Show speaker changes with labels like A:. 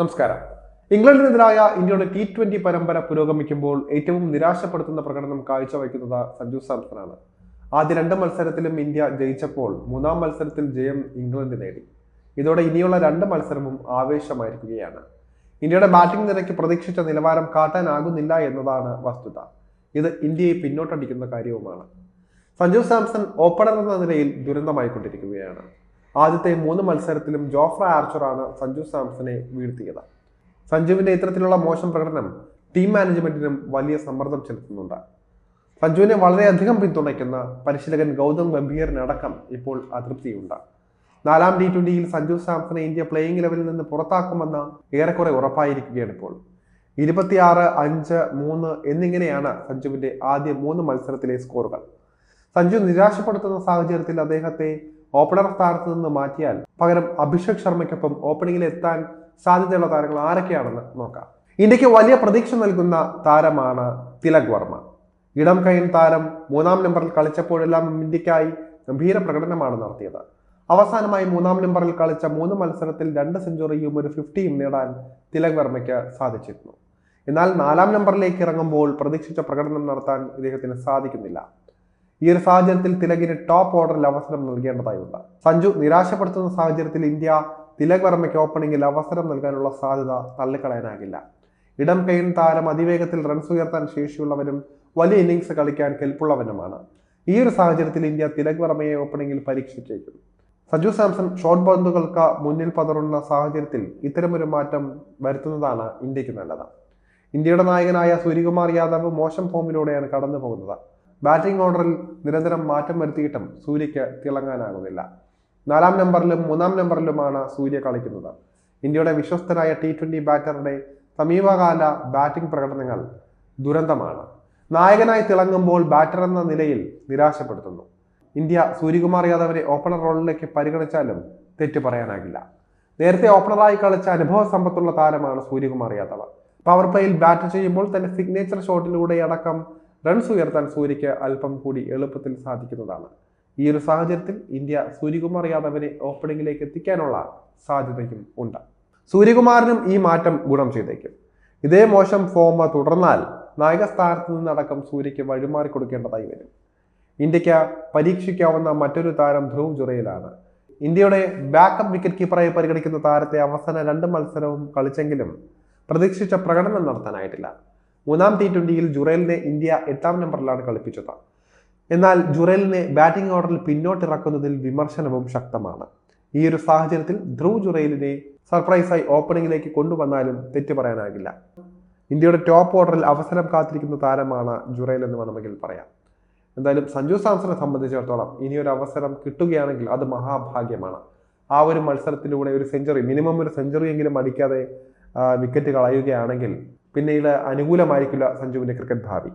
A: നമസ്കാരം. ഇംഗ്ലണ്ടിനെതിരായ ഇന്ത്യയുടെ ടി ട്വന്റി പരമ്പര പുരോഗമിക്കുമ്പോൾ ഏറ്റവും നിരാശപ്പെടുത്തുന്ന പ്രകടനം കാഴ്ചവെക്കുന്നത് സഞ്ജു സാംസണാണ്. ആദ്യ രണ്ട് മത്സരത്തിലും ഇന്ത്യ ജയിച്ചപ്പോൾ മൂന്നാം മത്സരത്തിൽ ജയം ഇംഗ്ലണ്ട് നേടി. ഇതോടെ ഇനിയുള്ള രണ്ട് മത്സരവും ആവേശമായിരിക്കുകയാണ്. ഇന്ത്യയുടെ ബാറ്റിംഗ് നിരക്ക് പ്രതീക്ഷിച്ച നിലവാരം കാട്ടാനാകുന്നില്ല എന്നതാണ് വസ്തുത. ഇത് ഇന്ത്യയെ പിന്നോട്ടടിക്കുന്ന കാര്യവുമാണ്. സഞ്ജു സാംസൺ ഓപ്പണർ എന്ന നിലയിൽ ദുരന്തമായിക്കൊണ്ടിരിക്കുകയാണ്. ആദ്യത്തെ മൂന്ന് മത്സരത്തിലും ജോഫ്ര ആർച്ചറാണ് സഞ്ജു സാംസനെ വീഴ്ത്തിയത്. സഞ്ജുവിന്റെ ഇത്തരത്തിലുള്ള മോശം പ്രകടനം ടീം മാനേജ്മെന്റിനും വലിയ സമ്മർദ്ദം ചെലുത്തുന്നുണ്ട്. സഞ്ജുവിനെ വളരെയധികം പിന്തുണയ്ക്കുന്ന പരിശീലകൻ ഗൗതം ഗംഭീറിനടക്കം ഇപ്പോൾ അതൃപ്തിയുണ്ട്. നാലാം ടി ട്വന്റിയിൽ സഞ്ജു സാംസനെ ഇന്ത്യ പ്ലേയിങ് ലെവലിൽ നിന്ന് പുറത്താക്കുമെന്ന് ഏറെക്കുറെ ഉറപ്പായിരിക്കുകയാണ് ഇപ്പോൾ. ഇരുപത്തിയാറ് അഞ്ച് മൂന്ന് എന്നിങ്ങനെയാണ് സഞ്ജുവിന്റെ ആദ്യ മൂന്ന് മത്സരത്തിലെ സ്കോറുകൾ സഞ്ജു നിരാശപ്പെടുത്തുന്ന സാഹചര്യത്തിൽ അദ്ദേഹത്തെ ഓപ്പണർ സ്ഥാനത്ത് നിന്ന് മാറ്റിയാൽ പകരം അഭിഷേക് ശർമ്മയ്ക്കൊപ്പം ഓപ്പണിംഗിൽ എത്താൻ സാധ്യതയുള്ള താരങ്ങൾ ആരൊക്കെയാണെന്ന് നോക്കാം. ഇന്ത്യയ്ക്ക് വലിയ പ്രതീക്ഷ നൽകുന്ന താരമാണ് തിലക് വർമ്മ. ഇടം കൈൻ താരം മൂന്നാം നമ്പറിൽ കളിച്ചപ്പോഴെല്ലാം ഇന്ത്യക്കായി ഗംഭീര പ്രകടനമാണ് നടത്തിയത്. അവസാനമായി മൂന്നാം നമ്പറിൽ കളിച്ച മൂന്ന് മത്സരത്തിൽ രണ്ട് സെഞ്ചുറിയും ഒരു ഫിഫ്റ്റിയും നേടാൻ തിലക് വർമ്മയ്ക്ക് സാധിച്ചിരുന്നു. എന്നാൽ നാലാം നമ്പറിലേക്ക് ഇറങ്ങുമ്പോൾ പ്രതീക്ഷിച്ച പ്രകടനം നടത്താൻ ഇദ്ദേഹത്തിന് സാധിക്കുന്നില്ല. ഈ ഒരു സാഹചര്യത്തിൽ തിലകിന് ടോപ്പ് ഓർഡറിൽ അവസരം നൽകേണ്ടതായുണ്ട്. സഞ്ജു നിരാശപ്പെടുത്തുന്ന സാഹചര്യത്തിൽ ഇന്ത്യ തിലക് വർമ്മയ്ക്ക് ഓപ്പണിംഗിൽ അവസരം നൽകാനുള്ള സാധ്യത തള്ളിക്കളയാനാകില്ല. ഇടം കൈൻ താരം അതിവേഗത്തിൽ റൺസ് ഉയർത്താൻ ശേഷിയുള്ളവരും വലിയ ഇന്നിങ്സ് കളിക്കാൻ കെൽപ്പുള്ളവനുമാണ്. ഈ ഒരു സാഹചര്യത്തിൽ ഇന്ത്യ തിലക് വർമ്മയെ ഓപ്പണിംഗിൽ പരീക്ഷിച്ചേക്കും. സഞ്ജു സാംസൺ ഷോർട്ട് ബന്ധുക്കൾക്ക് മുന്നിൽ പതറുന്ന സാഹചര്യത്തിൽ ഇത്തരമൊരു മാറ്റം വരുത്തുന്നതാണ് ഇന്ത്യയ്ക്ക് നല്ലത്. ഇന്ത്യയുടെ നായകനായ സൂര്യകുമാർ യാദവ് മോശം ഫോമിലൂടെയാണ് കടന്നു പോകുന്നത് ബാറ്റിംഗ് ഓർഡറിൽ നിരന്തരം മാറ്റം വരുത്തിയിട്ടും സൂര്യക്ക് തിളങ്ങാനാകുന്നില്ല. നാലാം നമ്പറിലും മൂന്നാം നമ്പറിലുമാണ് സൂര്യ കളിക്കുന്നത്. ഇന്ത്യയുടെ വിശ്വസ്തനായ ടി ട്വന്റി ബാറ്ററുടെ സമീപകാല ബാറ്റിംഗ് പ്രകടനങ്ങൾ ദുരന്തമാണ്. നായകനായി തിളങ്ങുമ്പോൾ ബാറ്റർ എന്ന നിലയിൽ നിരാശപ്പെടുത്തുന്നു. ഇന്ത്യ സൂര്യകുമാർ യാദവരെ ഓപ്പണർ റോളിലേക്ക് പരിഗണിച്ചാലും തെറ്റു പറയാനാകില്ല. നേരത്തെ ഓപ്പണറായി കളിച്ച അനുഭവ സമ്പത്തുള്ള താരമാണ് സൂര്യകുമാർ യാദവ്. പവർ പ്ലേയിൽ ബാറ്റ് ചെയ്യുമ്പോൾ തന്റെ സിഗ്നേച്ചർ ഷോട്ടിലൂടെ അടക്കം റൺസ് ഉയർത്താൻ സൂര്യയ്ക്ക് അല്പം കൂടി എളുപ്പത്തിൽ സാധിക്കുന്നതാണ്. ഈ ഒരു സാഹചര്യത്തിൽ ഇന്ത്യ സൂര്യകുമാർ യാദവിനെ ഓപ്പണിംഗിലേക്ക് എത്തിക്കാനുള്ള സാധ്യതയും ഉണ്ട്. സൂര്യകുമാറിനും ഈ മാറ്റം ഗുണം ചെയ്തേക്കും. ഇതേ മോശം ഫോം തുടർന്നാൽ നായക സ്ഥാനത്ത് നിന്നടക്കം സൂര്യയ്ക്ക് വഴിമാറി കൊടുക്കേണ്ടതായി വരും. ഇന്ത്യയ്ക്ക് പരീക്ഷിക്കാവുന്ന മറ്റൊരു താരം ധ്രുവ് ജുറയിലാണ്. ഇന്ത്യയുടെ ബാക്കപ്പ് വിക്കറ്റ് കീപ്പറായി പരിഗണിക്കുന്ന താരത്തെ അവസാന രണ്ട് മത്സരവും കളിച്ചെങ്കിലും പ്രതീക്ഷിച്ച പ്രകടനം നടത്താനായിട്ടില്ല. മൂന്നാം ടി ട്വന്റിയിൽ ജുറേലിനെ ഇന്ത്യ എട്ടാം നമ്പറിലാണ് കളിപ്പിച്ചത്. എന്നാൽ ജുറേലിനെ ബാറ്റിംഗ് ഓർഡറിൽ പിന്നോട്ടിറക്കുന്നതിൽ വിമർശനവും ശക്തമാണ്. ഈ ഒരു സാഹചര്യത്തിൽ ധ്രുവ് ജുറേലിനെ സർപ്രൈസായി ഓപ്പണിംഗിലേക്ക് കൊണ്ടുവന്നാലും തെറ്റു പറയാനാകില്ല. ഇന്ത്യയുടെ ടോപ്പ് ഓർഡറിൽ അവസരം കാത്തിരിക്കുന്ന താരമാണ് ജുറേൽ എന്ന് വേണമെങ്കിൽ പറയാം. എന്തായാലും സഞ്ജു സാംസനെ സംബന്ധിച്ചിടത്തോളം ഇനിയൊരു അവസരം കിട്ടുകയാണെങ്കിൽ അത് മഹാഭാഗ്യമാണ്. ആ ഒരു മത്സരത്തിലൂടെ ഒരു സെഞ്ചുറി മിനിമം ഒരു സെഞ്ചുറി എങ്കിലും അടിക്കാതെ വിക്കറ്റ് കളയുകയാണെങ്കിൽ പിന്നീട് അനുകൂലമായിരിക്കില്ല സഞ്ജുവിന്റെ ക്രിക്കറ്റ് ഭാവി.